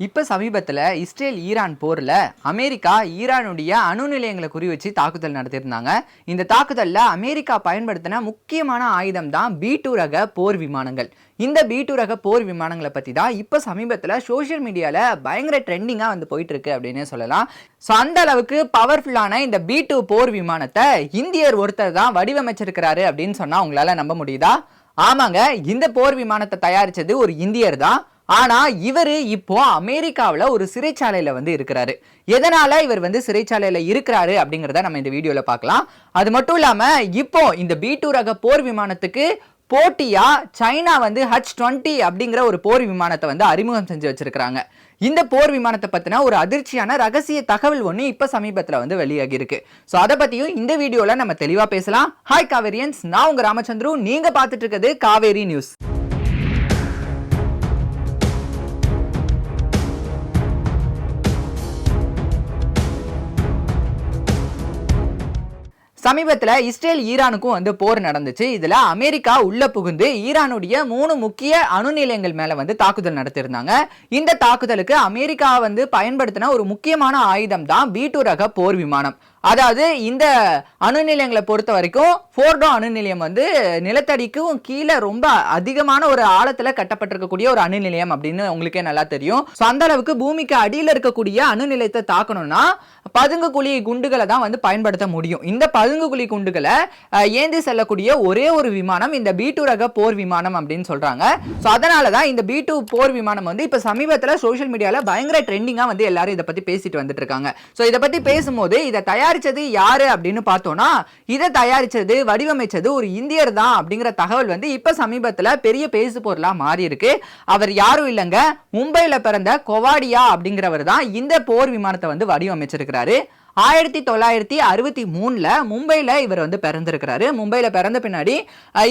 இப்போ சமீபத்தில் Israel Iran போரில் அமெரிக்கா ஈரானுடைய அணு நிலையங்களை குறி வச்சு தாக்குதல் நடத்தியிருந்தாங்க. இந்த தாக்குதலில் அமெரிக்கா பயன்படுத்தின முக்கியமான ஆயுதம் தான் பி டூ ரக போர் விமானங்கள். இந்த பி டூ ரக போர் விமானங்களை பற்றி தான் இப்போ சமீபத்தில் சோஷியல் மீடியாவில் பயங்கர ட்ரெண்டிங்காக வந்து போயிட்டுருக்கு அப்படின்னு அப்படின்னே சொல்லலாம். ஸோ அந்த அளவுக்கு பவர்ஃபுல்லான இந்த பி டூ போர் விமானத்தை இந்தியர் ஒருத்தர் தான் வடிவமைச்சிருக்கிறாரு அப்படின்னு சொன்னால் உங்களால் நம்ப முடியுதா? ஆமாங்க இந்த போர் விமானத்தை தயாரித்தது ஒரு இந்தியர் தான். ஆனால் இவர் இப்போ அமெரிக்காவில் ஒரு சிறைச்சாலையில் வந்து இருக்கிறாரு. எதனால் இவர் வந்து சிறைச்சாலையில் இருக்கிறாரு அப்படிங்கிறத நம்ம இந்த வீடியோவில் பார்க்கலாம். அது மட்டும் இல்லாமல் இப்போ இந்த பி டூ ரக போர் விமானத்துக்கு போட்டியா சைனா வந்து ஹச் டுவெண்ட்டி அப்படிங்கிற ஒரு போர் விமானத்தை வந்து அறிமுகம் செஞ்சு வச்சிருக்கிறாங்க. இந்த போர் விமானத்தை பற்றின ஒரு அதிர்ச்சியான ரகசிய தகவல் ஒன்று இப்போ சமீபத்தில் வந்து வெளியாகி இருக்கு ஸோ அதை பற்றியும் இந்த வீடியோவில் நம்ம தெளிவாக பேசலாம். ஹாய் காவேரியன்ஸ். நான் உங்கள் ராமச்சந்திரு. நீங்கள் பார்த்துட்டு இருக்கிறது காவேரி நியூஸ். சமீபத்தில் இஸ்ரேல் ஈரானுக்கும் வந்து போர் நடந்துச்சு. இதில் அமெரிக்கா உள்ள புகுந்து ஈரானுடைய மூணு முக்கிய அணு நிலையங்கள் மேலே வந்து தாக்குதல் நடத்தியிருந்தாங்க. இந்த தாக்குதலுக்கு அமெரிக்கா வந்து பயன்படுத்தின ஒரு முக்கியமான ஆயுதம் தான் பி டூ ரக போர் விமானம். அதாவது இந்த அணு நிலையங்களை பொறுத்த வரைக்கும் ஃபோர்டோ அணு நிலையம் வந்து நிலத்தடிக்கும் கீழே ரொம்ப அதிகமான ஒரு ஆழத்தில் கட்டப்பட்டிருக்கக்கூடிய ஒரு அணு நிலையம் அப்படின்னு உங்களுக்கே நல்லா தெரியும். ஸோ அந்த அளவுக்கு பூமிக்கு அடியில் இருக்கக்கூடிய அணு நிலையத்தை தாக்கணும்னா பதுங்கு குழி குண்டுகளை தான் வந்து பயன்படுத்த முடியும். இந்த பதுங்கு குழி குண்டுகளை ஏந்தி செல்லக்கூடிய ஒரே ஒரு விமானம் இந்த பி டூ ரக போர் விமானம் அப்படின்னு சொல்கிறாங்க ஸோ அதனால தான் இந்த பி டூ போர் விமானம் வந்து இப்போ சமீபத்தில் சோஷியல் மீடியாவில் பயங்கர ட்ரெண்டிங்காக வந்து எல்லாரும் இதை பற்றி பேசிட்டு வந்துட்டு இருக்காங்க. ஸோ இதை பற்றி பேசும்போது இதை தயார் தயாரித்தது யாரு அப்படின்னு பார்த்தோம்னா இதை தயாரிச்சது வடிவமைச்சது ஒரு இந்தியர் தான் அப்படிங்கிற தகவல் வந்து இப்போ சமீபத்தில் பெரிய பேசு பொருளாக மாறி இருக்கு. அவர் யாரும் இல்லைங்க. மும்பையில் பிறந்த கொவாடியா அப்படிங்கிறவர் தான் இந்த போர் விமானத்தை வந்து வடிவமைச்சிருக்கிறாரு. ஆயிரத்தி தொள்ளாயிரத்தி அறுபத்தி மூணுல மும்பையில் இவர் வந்து பிறந்திருக்கிறாரு. மும்பையில் பிறந்த பின்னாடி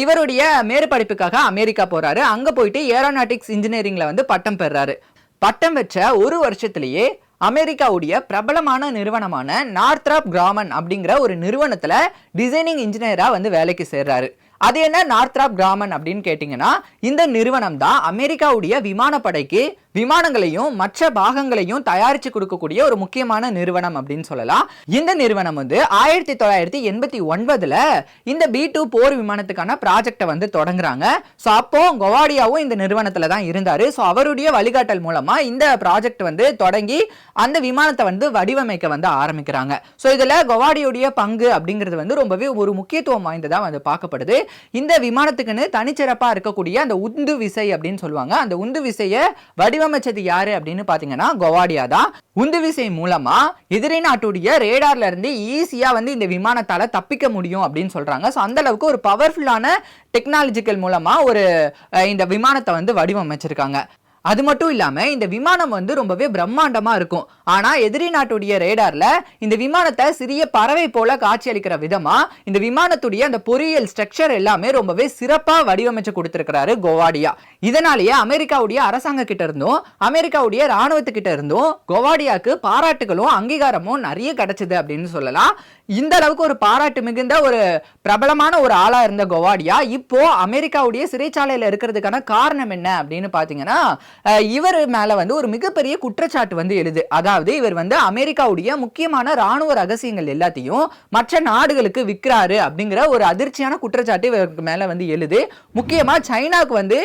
இவருடைய மேற்படிப்புக்காக அமெரிக்கா போறாரு. அங்கே போயிட்டு ஏரோநாட்டிக்ஸ் இன்ஜினியரிங்ல வந்து பட்டம் பெறாரு. பட்டம் பெற்ற ஒரு வருஷத்துலேயே அமெரிக்காவுடைய பிரபலமான நிறுவனமான நார்த்ராப் கிராமன் அப்படிங்கிற ஒரு நிறுவனத்தில் டிசைனிங் இன்ஜினியராக வந்து வேலைக்கு சேர்றாரு. அது என்ன நார்த்ராப் கிராமன் அப்படின்னு கேட்டிங்கன்னா இந்த நிறுவனம் தான் அமெரிக்காவுடைய விமானப்படைக்கு விமானங்களையும் மற்ற பாகங்களையும் தயாரித்து கொடுக்கக்கூடிய ஒரு முக்கியமான நிறுவனம் அப்படின்னு சொல்லலாம். இந்த நிறுவனம் வந்து ஆயிரத்தி தொள்ளாயிரத்தி எண்பத்தி ஒன்பதுல இந்த பி டூ போர் விமானத்துக்கான ப்ராஜெக்டை வந்து தொடங்குறாங்க. ஸோ அப்போ கொவாடியாவும் இந்த நிறுவனத்தில் தான் இருந்தார். ஸோ அவருடைய வழிகாட்டல் மூலமா இந்த ப்ராஜெக்ட் வந்து தொடங்கி அந்த விமானத்தை வந்து வடிவமைக்க வந்து ஆரம்பிக்கிறாங்க. ஸோ இதில் கொவாடியுடைய பங்கு அப்படிங்கிறது வந்து ரொம்பவே ஒரு முக்கியத்துவம் வாய்ந்ததாக வந்து பார்க்கப்படுது. இந்த விமானத்துக்குன்னு தனிச்சிறப்பாக இருக்கக்கூடிய அந்த உந்து விசை அப்படின்னு சொல்லுவாங்க. அந்த உந்து விசையை வடிவ வடிவமைச்சது யாரு அப்படின்னு பார்த்தீங்கன்னா கொவாடியா தான். உந்து விசை மூலமா எதிரி நாட்டுடைய ரேடார்ல இருந்து ஈஸியா வந்து இந்த விமானத்தால தப்பிக்க முடியும் அப்படின்னு சொல்றாங்க. ஸோ அந்த அளவுக்கு ஒரு பவர்ஃபுல்லான டெக்னாலஜிக்கல் மூலமா ஒரு இந்த விமானத்தை வந்து வடிவமைச்சிருக்காங்க. அது மட்டும் இல்லாம இந்த விமானம் வந்து ரொம்பவே பிரம்மாண்டமா இருக்கும். ஆனா எதிரி நாட்டுடைய ரேடார்ல இந்த விமானத்தை சிறிய பறவை போல காட்சியளிக்கிற விதமா இந்த விமானத்துடைய அந்த பொறியியல் ஸ்ட்ரக்சர் எல்லாமே ரொம்பவே சிறப்பா வடிவமைச்சு கொடுத்திருக்கிறாரு கோவாடியா. இதனாலேயே அமெரிக்காவுடைய அரசாங்க கிட்ட இருந்தும் அமெரிக்காவுடைய ராணுவத்துக்கிட்ட இருந்தும் கோவாடியாக்கு பாராட்டுகளும் அங்கீகாரமும் நிறைய கிடைச்சது அப்படின்னு சொல்லலாம். இந்த அளவுக்கு ஒரு பாராட்டு மிகுந்த ஒரு பிரபலமான ஒரு ஆளா இருந்த கோவாடியா இப்போ அமெரிக்காவுடைய சிறைச்சாலையில இருக்கிறதுக்கான காரணம் என்ன அப்படின்னு பாத்தீங்கன்னா இவர் மேலே வந்து ஒரு மிகப்பெரிய குற்றச்சாட்டு வந்து எழுது. அதாவது இவர் வந்து அமெரிக்காவுடைய முக்கியமான ராணுவ ரகசியங்கள் எல்லாத்தையும் மற்ற நாடுகளுக்கு விற்கிறாரு அப்படிங்கிற ஒரு அதிர்ச்சியான குற்றச்சாட்டு இவருக்கு மேலே வந்து எழுது. முக்கியமாக சைனாவுக்கு வந்து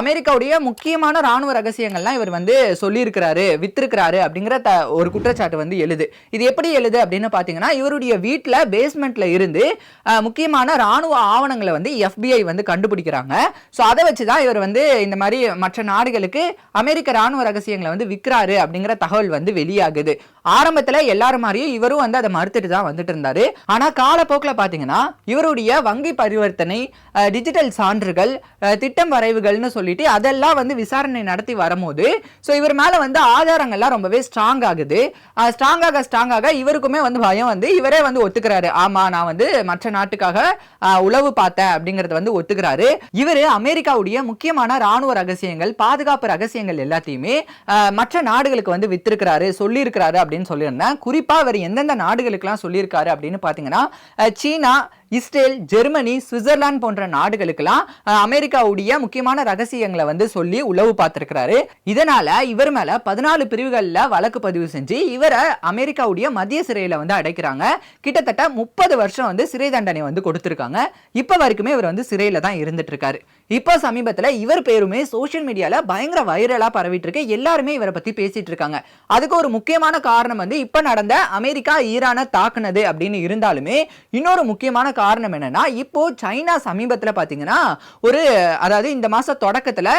அமெரிக்காவுடைய முக்கியமான ராணுவ ரகசியங்கள்லாம் இவர் வந்து சொல்லியிருக்கிறாரு வித்திருக்கிறாரு அப்படிங்கிற த ஒரு குற்றச்சாட்டு வந்து எழுது. இது எப்படி எழுது அப்படின்னு பார்த்தீங்கன்னா இவருடைய வீட்டில் பேஸ்மெண்ட்ல இருந்து முக்கியமான ராணுவ ஆவணங்களை வந்து எஃபிஐ வந்து கண்டுபிடிக்கிறாங்க. ஸோ அதை வச்சு தான் இவர் வந்து இந்த மாதிரி மற்ற நாடுகளுக்கு அமெரிக்க ராணுவ ரகசியங்களை வந்து விற்கிறாரு அப்படிங்கிற தகவல் வந்து வெளியாகுது. ஆரம்பத்தில் எல்லாரும் மாதிரியும் இவரும் வந்து அதை மறுத்துட்டு தான் வந்துட்டு இருந்தாரு. ஆனால் காலப்போக்கில் பார்த்தீங்கன்னா இவருடைய வங்கி பரிவர்த்தனை டிஜிட்டல் சான்றுகள் திட்டம் வரைவுகள்னு சொல்லிட்டு அதெல்லாம் வந்து விசாரணை நடத்தி வரும்போது ஸோ இவர் மேலே வந்து ஆதாரங்கள்லாம் ரொம்பவே ஸ்ட்ராங் ஆகுது. ஸ்ட்ராங் ஆக ஸ்ட்ராங் ஆக இவருக்குமே வந்து பயம் வந்து இவரே வந்து ஒத்துக்கிறாரு. ஆமா நான் வந்து மற்ற நாட்டுக்காக உளவு பார்த்தேன் அப்படிங்கறத வந்து ஒத்துக்கிறாரு. இவர் அமெரிக்காவுடைய முக்கியமான ராணுவ ரகசியங்கள் பாதுகாப்பு ரகசியங்கள் எல்லாத்தையுமே மற்ற நாடுகளுக்கு வந்து வித்திருக்கிறாரு சொல்லியிருக்கிறாரு அப்படின்னு சொல்லியிருந்தேன். குறிப்பாக அவர் எந்தெந்த நாடுகளுக்கெல்லாம் சொல்லியிருக்காரு அப்படின்னு பார்த்தீங்கன்னா சீனா இஸ்ரேல் ஜெர்மனி சுவிட்சர்லாந்து போன்ற நாடுகளுக்கெல்லாம் அமெரிக்காவுடைய முக்கியமான ரகசியங்களை வந்து சொல்லி உளவு பார்த்திருக்கிறாரு. இதனால இவர் மேல பதினாலு பிரிவுகளில் வழக்கு பதிவு செஞ்சு இவரை அமெரிக்காவுடைய மத்திய சிறையில் வந்து அடைக்கிறாங்க. கிட்டத்தட்ட முப்பது வருஷம் வந்து சிறை தண்டனை வந்து கொடுத்துருக்காங்க. இப்போ வரைக்குமே இவர் வந்து சிறையில் தான் இருந்துட்டு இருக்காரு இப்போ சமீபத்தில் இவர் பேருமே சோஷியல் மீடியாவில் பயங்கர வைரலாக பரவிட்டு இருக்கு எல்லாருமே இவரை பற்றி பேசிட்டு இருக்காங்க அதுக்கு ஒரு முக்கியமான காரணம் வந்து இப்போ நடந்த அமெரிக்கா ஈரானை தாக்குனது அப்படின்னு இருந்தாலுமே இன்னொரு முக்கியமான காரணம் என்னன்னா இப்போ சைனா சமீபத்துல பாத்தீங்கன்னா ஒரு அதாவது இந்த மாத தொடக்கத்துல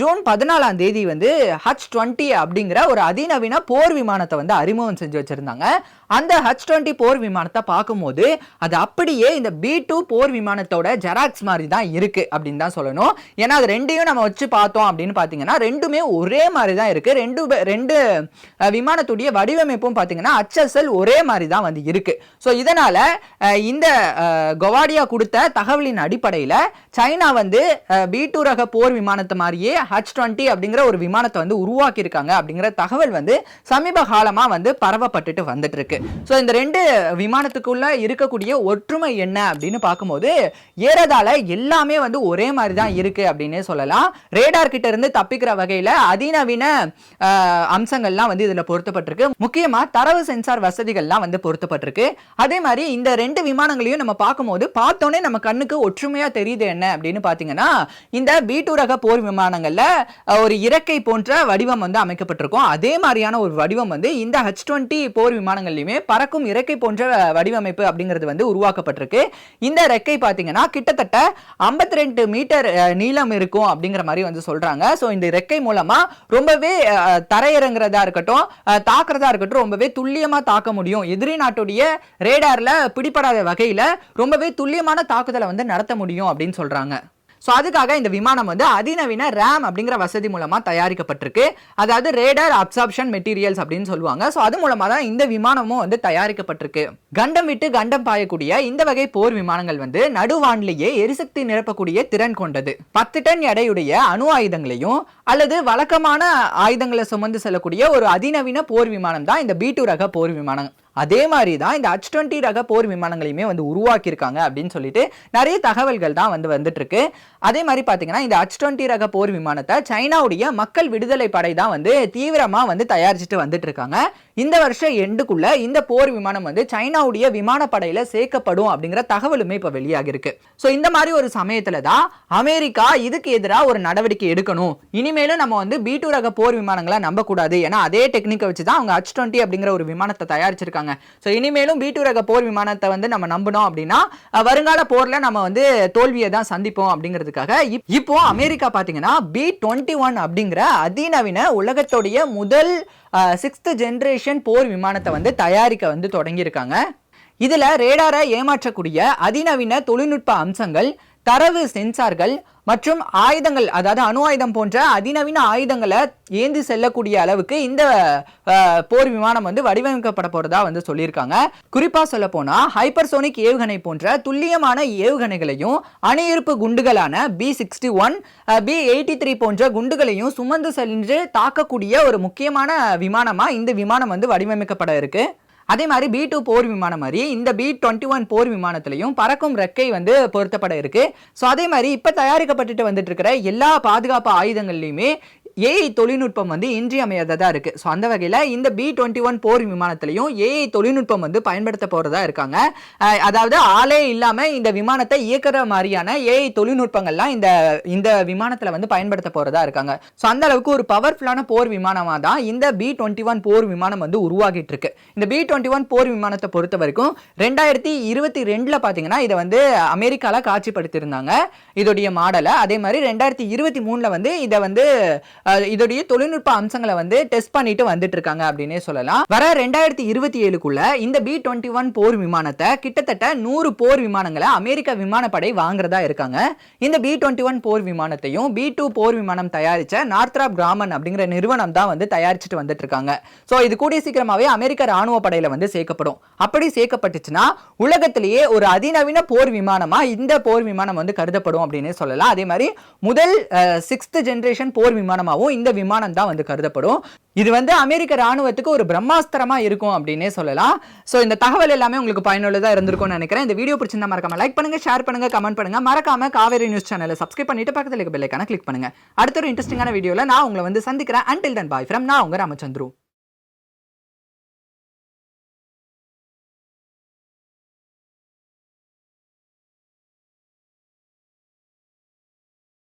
ஜூன் பதினாலாம் தேதி வந்து ஹச் டுவெண்ட்டி அப்படிங்கிற ஒரு அதிநவீன போர் விமானத்தை வந்து அறிமுகம் செஞ்சு வச்சிருந்தாங்க. அந்த ஹச் டுவெண்ட்டி போர் விமானத்தை பார்க்கும்போது அது அப்படியே இந்த பி டூ போர் விமானத்தோட ஜெராக்ஸ் மாதிரி தான் இருக்கு அப்படின்னு தான் சொல்லணும். ஏன்னா அது ரெண்டையும் நம்ம வச்சு பார்த்தோம் அப்படின்னு பார்த்தீங்கன்னா ரெண்டுமே ஒரே மாதிரி தான் இருக்கு. ரெண்டு பே- ரெண்டு விமானத்துடைய வடிவமைப்பும் பார்த்தீங்கன்னா ஹச்எஸ்எல் ஒரே மாதிரி தான் வந்து இருக்கு. ஸோ இதனால இந்த கொவாடியா கொடுத்த தகவலின் அடிப்படையில் சைனா வந்து பி டூ ரக போர் விமானத்தை மாதிரியே ஹச் டுவெண்ட்டி அப்படிங்கிற ஒரு விமானத்தை வந்து உருவாக்கியிருக்காங்க அப்படிங்கிற தகவல் வந்து சமீப காலமாக வந்து பரவப்பட்டுட்டு வந்துட்டு இருக்கு. ஸோ இந்த ரெண்டு விமானத்துக்குள்ள இருக்கக்கூடிய ஒற்றுமை என்ன அப்படின்னு பார்க்கும்போது ஏறதால எல்லாமே வந்து ஒரே மாதிரி தான் இருக்கு அப்படின்னே சொல்லலாம். ரேடார் கிட்ட இருந்து தப்பிக்கிற வகையில் அதிநவீன அம்சங்கள்லாம் வந்து இதில் பொருத்தப்பட்டிருக்கு. முக்கியமாக தரவு சென்சார் வசதிகள்லாம் வந்து பொருத்தப்பட்டிருக்கு. அதே மாதிரி இந்த ரெண்டு விமானங்களையும் நம்ம பார்க்கும்போது பார்த்தோன்னே நம்ம கண்ணுக்கு ஒற்றுமையா தெரியுது என்ன அப்படின்னு பார்த்தீங்கன்னா இந்த வீட்டு ரக போர் விமானங்கள்ல ஒரு இறக்கை போன்ற வடிவம் வந்து அமைக்கப்பட்டிருக்கும். அதே மாதிரியான ஒரு வடிவம் வந்து இந்த ஹச் டுவெண்ட்டி போர் விமானங்கள்லையுமே பறக்கும் இறக்கை போன்ற வடிவமைப்பு அப்படிங்கிறது வந்து உருவாக்கப்பட்டிருக்கு. இந்த ரெக்கை பார்த்தீங்கன்னா கிட்டத்தட்ட 52 ரெண்டு மீட்டர் நீளம் இருக்கும் அப்படிங்கிற மாதிரி வந்து சொல்றாங்க. ஸோ இந்த ரெக்கை மூலமா ரொம்பவே தரையிறங்குறதா இருக்கட்டும் தாக்குறதா இருக்கட்டும் ரொம்பவே துல்லியமா தாக்க முடியும். எதிரி நாட்டுடைய ரேடார்ல பிடிபடாத வகையில் ரொம்பவே துல்லியமான தாக்குதலை வந்து நடத்த முடியும் அப்படின்னு சொல்றாங்க. ஸோ அதுக்காக இந்த விமானம் வந்து அதிநவீன ரேம் அப்படிங்கிற வசதி மூலமாக தயாரிக்கப்பட்டிருக்கு. அதாவது ரேடர் அப்சார்ப்ஷன் மெட்டீரியல்ஸ் அப்படின்னு சொல்லுவாங்க. ஸோ அது மூலமாக தான் இந்த விமானமும் வந்து தயாரிக்கப்பட்டிருக்கு. கண்டம் விட்டு கண்டம் பாயக்கூடிய இந்த வகை போர் விமானங்கள் வந்து நடுவானிலேயே எரிசக்தி நிரப்பக்கூடிய திறன் கொண்டது. பத்து டன் எடையுடைய அணு ஆயுதங்களையும் அல்லது வழக்கமான ஆயுதங்களை சுமந்து செல்லக்கூடிய ஒரு அதிநவீன போர் விமானம் தான் இந்த பி ரக போர் விமானம். அதே மாதிரி தான் இந்த ஹச் டுவெண்ட்டி ரக போர் விமானங்களையுமே வந்து உருவாக்கியிருக்காங்க அப்படின்னு சொல்லிட்டு நிறைய தகவல்கள் தான் வந்து வந்துட்டு இருக்கு அதே மாதிரி பார்த்தீங்கன்னா இந்த ஹச் டுவெண்ட்டி ரக போர் விமானத்தை சைனாவுடைய மக்கள் விடுதலை படை தான் வந்து தீவிரமாக வந்து தயாரிச்சுட்டு வந்துட்டு இருக்காங்க இந்த வருஷம் எண்டுக்குள்ள இந்த போர் விமானம் வந்து சைனாவுடைய விமானப்படையில சேர்க்கப்படும் அப்படிங்கிற தகவலுமே இப்போ வெளியாகிருக்கு ஸோ இந்த மாதிரி ஒரு சமயத்துல தான் அமெரிக்கா இதுக்கு எதிராக ஒரு நடவடிக்கை எடுக்கணும். இனிமேலும் நம்ம வந்து பி டூ ரக போர் விமானங்களை நம்பக்கூடாது. ஏன்னா அதே டெக்னிக்கை வச்சு தான் அவங்க ஹச் டுவெண்ட்டி அப்படிங்கிற ஒரு விமானத்தை தயாரிச்சிருக்காங்க. ஸோ இனிமேலும் பி டூ ரக போர் விமானத்தை வந்து நம்ம நம்பணும் அப்படின்னா வருங்கால போர்ல நம்ம வந்து தோல்வியை தான் சந்திப்போம் அப்படிங்கிறதுக்காக இப்- இப்போ அமெரிக்கா பார்த்தீங்கன்னா பி டுவெண்ட்டி ஒன் அப்படிங்கிற அதிநவீன உலகத்துடைய முதல் சிக்ஸ்த் ஜென்ரேஷன் போர் விமானத்தை வந்து தயாரிக்க வந்து தொடங்கியிருக்காங்க. இதில் ரேடாரை ஏமாற்றக்கூடிய அதிநவீன தொழில்நுட்ப அம்சங்கள் தரவு சென்சார்கள் மற்றும் ஆயுதங்கள் அதாவது அணு ஆயுதம் போன்ற அதிநவீன ஆயுதங்களை ஏந்தி செல்லக்கூடிய அளவுக்கு இந்த போர் விமானம் வந்து வடிவமைக்கப்பட போறதா வந்து சொல்லியிருக்காங்க. குறிப்பா சொல்ல போனா ஹைப்பர்சோனிக் ஏவுகணை போன்ற துல்லியமான ஏவுகணைகளையும் அணியிருப்பு குண்டுகளான B sixty one B eighty three போன்ற குண்டுகளையும் சுமந்து சென்று தாக்கக்கூடிய ஒரு முக்கியமான விமானமா இந்த விமானம் வந்து வடிவமைக்கப்பட இருக்கு. அதே மாதிரி பி டூ போர் விமானம் மாதிரி இந்த பி டுவெண்ட்டி ஒன் போர் விமானத்திலையும் பறக்கும் ரெக்கை வந்து பொருத்தப்பட இருக்கு. ஸோ அதே மாதிரி இப்போ தயாரிக்கப்பட்டுட்டு வந்துட்டு இருக்கிற எல்லா பாதுகாப்பு ஆயுதங்கள்லையுமே ஏஐ தொழில்நுட்பம் வந்து இன்றியமையாததாக இருக்குது ஸோ அந்த வகையில் இந்த பி டுவெண்ட்டி ஒன் போர் விமானத்திலையும் ஏஐ தொழில்நுட்பம் வந்து பயன்படுத்த போகிறதா இருக்காங்க. அதாவது ஆளே இல்லாமல் இந்த விமானத்தை இயக்கிற மாதிரியான ஏஐ தொழில்நுட்பங்கள்லாம் இந்த இந்த விமானத்தில் வந்து பயன்படுத்த போகிறதா இருக்காங்க. ஸோ அந்த அளவுக்கு ஒரு பவர்ஃபுல்லான போர் விமானமாக தான் இந்த பி டுவெண்ட்டி ஒன் போர் விமானம் வந்து உருவாகிட்டு இருக்கு. இந்த பி டுவெண்ட்டி ஒன் போர் விமானத்தை பொறுத்த வரைக்கும் ரெண்டாயிரத்தி இருபத்தி ரெண்டில் பார்த்தீங்கன்னா இதை வந்து அமெரிக்காவில் காட்சிப்படுத்தியிருந்தாங்க. இதோடைய மாடலை அதே மாதிரி ரெண்டாயிரத்தி இருபத்தி மூணில் வந்து இதை வந்து இதோடைய தொழில்நுட்ப அம்சங்களை வந்து டெஸ்ட் பண்ணிட்டு வந்துட்டு இருக்காங்க அப்படின்னே சொல்லலாம். வர ரெண்டாயிரத்தி இருபத்தி ஏழுக்குள்ள இந்த பி டுவெண்ட்டி ஒன் போர் விமானத்தை கிட்டத்தட்ட நூறு போர் விமானங்களை அமெரிக்க விமானப்படை வாங்குறதா இருக்காங்க. இந்த பி டுவெண்ட்டி ஒன் போர் விமானத்தையும் பி டூ போர் விமானம் தயாரிச்ச நார்த்ராப் கிராமன் அப்படிங்கிற நிறுவனம் தான் வந்து தயாரிச்சுட்டு வந்துட்டு இருக்காங்க ஸோ இது கூடிய சீக்கிரமாவே அமெரிக்க ராணுவ படையில் வந்து சேர்க்கப்படும். அப்படி சேர்க்கப்பட்டுச்சுன்னா உலகத்திலேயே ஒரு அதிநவீன போர் விமானமா இந்த போர் விமானம் வந்து கருதப்படும் அப்படின்னு சொல்லலாம். அதே மாதிரி முதல் சிக்ஸ்த் ஜெனரேஷன் போர் விமானமாக ஆயுதமாகவும் இந்த விமானம் தான் வந்து கருதப்படும். இது வந்து அமெரிக்க ராணுவத்துக்கு ஒரு பிரம்மாஸ்திரமா இருக்கும் அப்படின்னே சொல்லலாம். ஸோ இந்த தகவல் எல்லாமே உங்களுக்கு பயனுள்ளதா இருந்திருக்கும்னு நினைக்கிறேன். இந்த வீடியோ பிடிச்சிருந்தா மறக்காம லைக் பண்ணுங்க ஷேர் பண்ணுங்க கமெண்ட் பண்ணுங்க. மறக்காம காவேரி நியூஸ் சேனலை சப்ஸ்கிரைப் பண்ணிட்டு பக்கத்தில் இருக்க பெல்லைக்கான கிளிக் பண்ணுங்க. அடுத்த ஒரு இன்ட்ரெஸ்டிங்கான வீடியோவில் நான் உங்களை வந்து சந்திக்கிறேன். அண்டில் தன் பாய் ஃப்ரம் நான் உங்க ராமச்சந்திரும்